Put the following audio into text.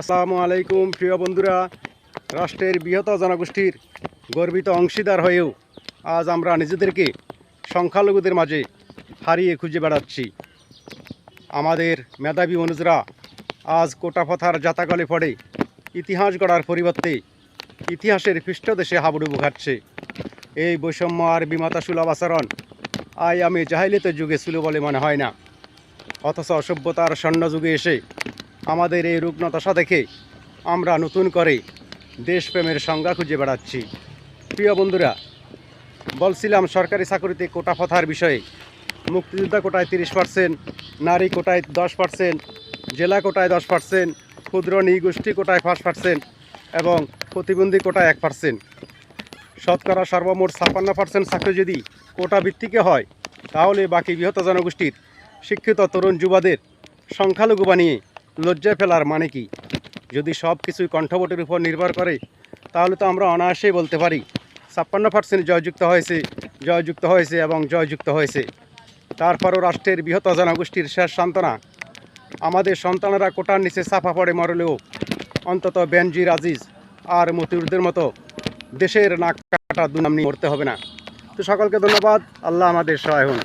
আসসালামু আলাইকুম, প্রিয় বন্ধুরা। রাষ্ট্রের বৃহৎ জনগোষ্ঠীর গর্বিত অংশীদার হয়েও আজ আমরা নিজেদেরকে সংখ্যালঘুদের মাঝে হারিয়ে খুঁজে বেড়াচ্ছি। আমাদের মেধাবী অনুজরা আজ কোটাপথার জাতাকলে পড়ে ইতিহাস গড়ার পরিবর্তে ইতিহাসের পৃষ্ঠদেশে হাবুডুবু খাচ্ছে এই বৈষম্য আর বিমাতা সুলভ আচরণ আই আমি জাহিলিত যুগে ছিল বলে মনে হয় না। অথচ অসভ্যতার স্বর্ণযুগে এসে আমাদের এই রুগ্নদশা দেখে আমরা নতুন করে দেশপ্রেমের সংজ্ঞা খুঁজে বেড়াচ্ছি। প্রিয় বন্ধুরা, বলছিলাম সরকারি চাকরিতে কোটা প্রথার বিষয়ে। মুক্তিযোদ্ধা কোটায় তিরিশ পার্সেন্ট, নারী কোটায় দশ পার্সেন্ট, জেলা কোটায় দশ পার্সেন্ট, ক্ষুদ্র নিগোষ্ঠী কোটায় পাঁচ পার্সেন্ট এবং প্রতিবন্ধী কোটায় এক পার্সেন্ট। শতকরা সর্বমোট ছাপ্পান্ন পার্সেন্ট চাকরি যদি কোটা ভিত্তিকে হয়, তাহলে বাকি বৃহৎ জনগোষ্ঠীর শিক্ষিত তরুণ যুবাদের সংখ্যালঘু বানিয়ে লজ্জায় ফেলার মানে কি? যদি সব কিছুই কণ্ঠভোটের উপর নির্ভর করে, তাহলে তো আমরা অনায়াসেই বলতে পারি, ছাপ্পান্ন পার্সেন্ট জয়যুক্ত হয়েছে জয়যুক্ত হয়েছে এবং জয়যুক্ত হয়েছে। তারপরও রাষ্ট্রের বৃহৎ জনগোষ্ঠীর শেষ সান্ত্বনা। আমাদের সন্তানেরা কোটার নিচে চাপা পড়ে মরলেও অন্তত বেনজির আজিজ আর মতিউরদের মতো দেশের নাক কাটা দুনাম নিয়ে মরতে হবে না। তো সকলকে ধন্যবাদ। আল্লাহ আমাদের সহায় হন